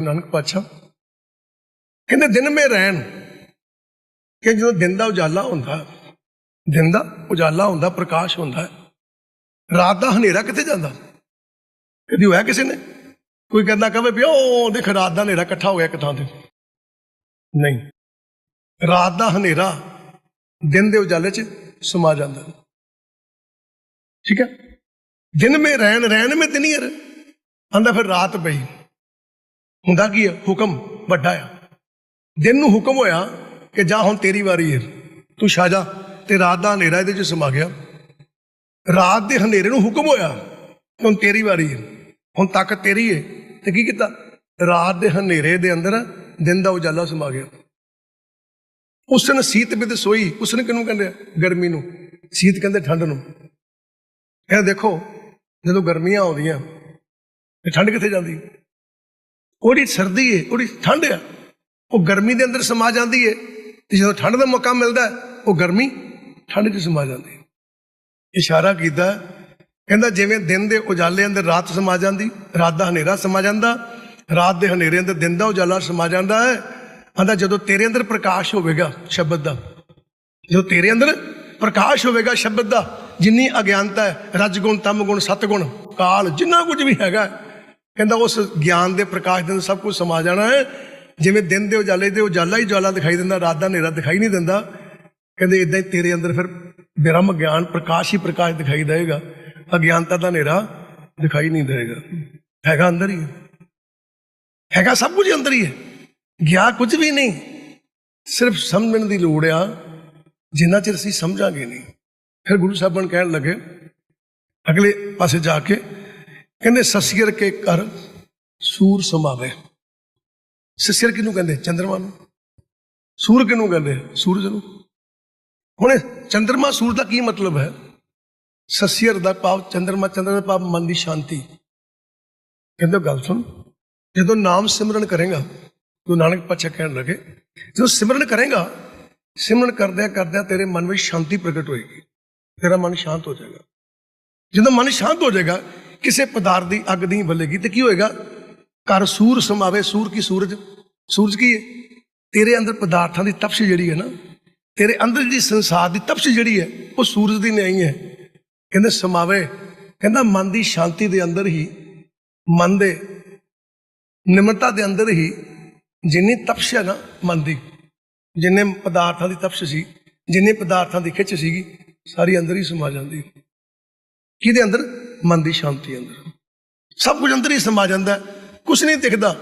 ਨਾਨਕ ਪਾਤਸ਼ਾਹ। ਕਹਿੰਦੇ, ਦਿਨ ਮੇ ਰਹਿਣ ਕਿ ਜਦੋਂ ਦਿਨ ਦਾ ਉਜਾਲਾ ਹੁੰਦਾ, ਦਿਨ ਦਾ ਉਜਾਲਾ ਹੁੰਦਾ, ਪ੍ਰਕਾਸ਼ ਹੁੰਦਾ, ਰਾਤ ਦਾ ਹਨੇਰਾ ਕਿੱਥੇ ਜਾਂਦਾ? ਕਦੀ ਹੋਇਆ ਕਿਸੇ ਨੇ? ਕੋਈ ਕਹਿੰਦਾ ਕਹੇ ਵੀ, ਉਹ ਦੇਖ, ਰਾਤ ਦਾ ਹਨੇਰਾ ਇਕੱਠਾ ਹੋ ਗਿਆ ਇੱਕ ਥਾਂ ਤੇ। ਨਹੀਂ। ਰਾਤ ਦਾ ਹਨੇਰਾ ਦਿਨ ਦੇ ਉਜਾਲੇ 'ਚ ਸਮਾ ਜਾਂਦਾ। ਠੀਕ ਹੈ? ਦਿਨ ਮੇ ਰਹਿਣ ਰਹਿਣ ਮੇ ਤਨੀਰ ਆਂਦਾ ਫਿਰ ਰਾਤ ਪਈ। ਹੁੰਦਾ ਕੀ ਹੈ? ਹੁਕਮ ਵੱਡਾ ਆ। ਦਿਨ ਨੂੰ ਹੁਕਮ ਹੋਇਆ ਕਿ ਜਾ ਹੁਣ ਤੇਰੀ ਵਾਰੀ ਹੈ। ਤੂੰ ਛਾ ਜਾ ਤੇ ਰਾਤ ਦਾ ਹਨੇਰਾ ਇਹਦੇ 'ਚ ਸਮਾ ਗਿਆ। ਰਾਤ ਦੇ ਹਨੇਰੇ ਨੂੰ ਹੁਕਮ ਹੋਇਆ ਹੁਣ ਤੇਰੀ ਵਾਰੀ ਹੈ। ਹੁਣ ਤੱਕ ਤੇਰੀ ਹੈ ਤੇ ਕੀ ਕੀਤਾ? ਰਾਤ ਦੇ ਹਨੇਰੇ ਦੇ ਅੰਦਰ ਦਿਨ ਦਾ ਉਜਾਲਾ ਸਮਾ ਗਿਆ। ਉਸ ਨੇ ਸੀਤ ਬਿਦ ਸੋਈ। ਉਸ ਨੇ ਕਿਹਨੂੰ ਕਹਿੰਦੇ ਗਰਮੀ ਨੂੰ। ਸੀਤ ਕਹਿੰਦੇ ਠੰਡ ਨੂੰ। ਇਹ ਦੇਖੋ, ਜਦੋਂ ਗਰਮੀਆਂ ਆਉਂਦੀਆਂ, ਤੇ ਠੰਡ ਕਿੱਥੇ ਜਾਂਦੀ? ਉਹਦੀ ਸਰਦੀ ਹੈ ਉਹਦੀ ਠੰਡ ਆ। ਉਹ ਗਰਮੀ ਦੇ ਅੰਦਰ ਸਮਾ ਜਾਂਦੀ ਹੈ ਤੇ ਜਦੋਂ ਠੰਡ ਦਾ ਮੌਕਾ ਮਿਲਦਾ, ਉਹ ਗਰਮੀ ਠੰਡ 'ਚ ਸਮਾ ਜਾਂਦੀ ਹੈ ਇਸ਼ਾਰਾ ਕੀਤਾ, ਕਹਿੰਦਾ ਜਿਵੇਂ ਦਿਨ ਦੇ ਉਜਾਲੇ ਅੰਦਰ ਰਾਤ ਸਮਾ ਜਾਂਦੀ, ਰਾਤ ਦਾ ਹਨੇਰਾ ਸਮਾ ਜਾਂਦਾ, ਰਾਤ ਦੇ ਹਨੇਰੇ ਅੰਦਰ ਦਿਨ ਦਾ ਉਜਾਲਾ ਸਮਾ ਜਾਂਦਾ ਹੈ। ਆਂਦਾ ਜਦੋਂ ਤੇਰੇ ਅੰਦਰ ਪ੍ਰਕਾਸ਼ ਹੋਵੇਗਾ ਸ਼ਬਦ ਦਾ, ਜਦੋਂ ਤੇਰੇ ਅੰਦਰ ਪ੍ਰਕਾਸ਼ ਹੋਵੇਗਾ ਸ਼ਬਦ ਦਾ, ਜਿੰਨੀ ਅਗਿਆਨਤਾ ਹੈ ਰਜਗੁਣ ਤਮਗੁਣ ਸਤਗੁਣ ਕਾਲ, ਜਿੰਨਾ ਕੁਝ ਵੀ ਹੈਗਾ ਕਹਿੰਦਾ ਉਸ ਗਿਆਨ ਦੇ ਪ੍ਰਕਾਸ਼ ਦੇ ਅੰਦਰ ਸਭ ਕੁਝ ਸਮਾ ਜਾਣਾ ਹੈ। ਜਿਵੇਂ ਦਿਨ ਦੇ ਉਜਾਲੇ ਦੇ ਉਜਾਲਾ ਹੀ ਉਜਾਲਾ ਦਿਖਾਈ ਦਿੰਦਾ, ਰਾਤ ਦਾ ਹਨੇਰਾ ਦਿਖਾਈ ਨਹੀਂ ਦਿੰਦਾ। ਕਹਿੰਦੇ ਇਦਾਂ ਹੀ ਤੇਰੇ ਅੰਦਰ ਫਿਰ ਬ੍ਰਹਮ ਗਿਆਨ ਪ੍ਰਕਾਸ਼ ਹੀ ਪ੍ਰਕਾਸ਼ ਦਿਖਾਈ ਦੇਵੇਗਾ। ਅਗਿਆਨਤਾ ਦਾ ਹਨੇਰਾ ਦਿਖਾਈ ਨਹੀਂ ਦੇਵੇਗਾ। ਹੈਗਾ ਅੰਦਰ ਹੀ। ਹੈਗਾ ਸਭ ਕੁਝ ਅੰਦਰ ਹੀ ਹੈ। ਗਿਆ ਕੁਝ ਵੀ ਨਹੀਂ। ਸਿਰਫ ਸਮਝਣ ਦੀ ਲੋੜ ਆ। ਜਿੰਨਾ ਚਿਰ ਅਸੀਂ ਸਮਝਾਂਗੇ ਨਹੀਂ। ਫਿਰ ਗੁਰੂ ਸਾਹਿਬਾਨ ਕਹਿਣ ਲੱਗੇ, ਅਗਲੇ ਪਾਸੇ ਜਾ ਕੇ ਕਹਿੰਦੇ ਸਸੀਰ ਕੇ ਘਰ ਸੂਰ ਸਮਾਵੇ ਸਸੀਰ ਕਿਹਨੂੰ ਕਹਿੰਦੇ? ਚੰਦਰਮਾ ਨੂੰ। ਸੂਰ ਕਿਹਨੂੰ ਕਹਿੰਦੇ? ਸੂਰਜ ਨੂੰ। ਹੁਣ ਇਹ ਚੰਦਰਮਾ ਸੂਰ ਦਾ ਕੀ ਮਤਲਬ ਹੈ? ਸਸੀਰ ਦਾ ਭਾਵ ਚੰਦਰਮਾ ਚੰਦਰ ਭਾਵ ਮਨ ਦੀ ਸ਼ਾਂਤੀ। ਕਹਿੰਦੇ ਗੱਲ ਸੁਣ। ਜਦੋਂ ਨਾਮ ਸਿਮਰਨ ਕਰੇਗਾ ਤੂੰ ਨਾਨਕ ਪਾਤਸ਼ਾਹ ਕਹਿਣ ਲੱਗੇ, ਜਦੋਂ ਸਿਮਰਨ ਕਰੇਗਾ, ਸਿਮਰਨ ਕਰਦਿਆਂ ਕਰਦਿਆਂ ਤੇਰੇ ਮਨ ਵਿੱਚ ਸ਼ਾਂਤੀ ਪ੍ਰਗਟ ਹੋਏਗੀ। ਤੇਰਾ ਮਨ ਸ਼ਾਂਤ ਹੋ ਜਾਏਗਾ। ਜਦੋਂ ਮਨ ਸ਼ਾਂਤ ਹੋ ਜਾਏਗਾ ਕਿਸੇ ਪਦਾਰਥ ਦੀ ਅੱਗ ਨਹੀਂ ਬਲੇਗੀ ਤੇ ਕੀ ਹੋਏਗਾ? ਘਰ ਸੂਰ ਸਮਾਵੇ, ਸੂਰ ਕੀ ਸੂਰਜ? ਸੂਰਜ ਕੀ ਹੈ? ਤੇਰੇ ਅੰਦਰ ਪਦਾਰਥਾਂ ਦੀ ਤਪਸ਼ ਜਿਹੜੀ ਹੈ ਨਾ, ਤੇਰੇ ਅੰਦਰ ਜਿਹੜੀ ਸੰਸਾਰ ਦੀ ਤਪਸ਼ ਜਿਹੜੀ ਹੈ, ਉਹ ਸੂਰਜ ਦੀ ਨਹੀਂ ਹੈ। ਕਹਿੰਦੇ ਸਮਾਵੇ, ਕਹਿੰਦਾ ਮਨ ਦੀ ਸ਼ਾਂਤੀ ਦੇ ਅੰਦਰ ਹੀ, ਮਨ ਦੇ ਨਿਮਰਤਾ ਦੇ ਅੰਦਰ ਹੀ ਜਿੰਨੀ ਤਪਸ਼ ਹੈ ਨਾ ਮਨ ਦੀ, ਜਿੰਨੇ ਪਦਾਰਥਾਂ ਦੀ ਤਪਸ਼ ਸੀ, ਜਿੰਨੇ ਪਦਾਰਥਾਂ ਦੀ ਖਿੱਚ ਸੀਗੀ, ਸਾਰੀ ਅੰਦਰ ਹੀ ਸਮਾ ਜਾਂਦੀ ਕਿਹਦੇ ਅੰਦਰ? ਮਨ ਦੀ ਸ਼ਾਂਤੀ ਅੰਦਰ। ਸਭ ਕੁਝ ਅੰਦਰ ਹੀ ਸਮਾ ਜਾਂਦਾ। ਕੁਝ ਨਹੀਂ ਦਿਖਦਾ।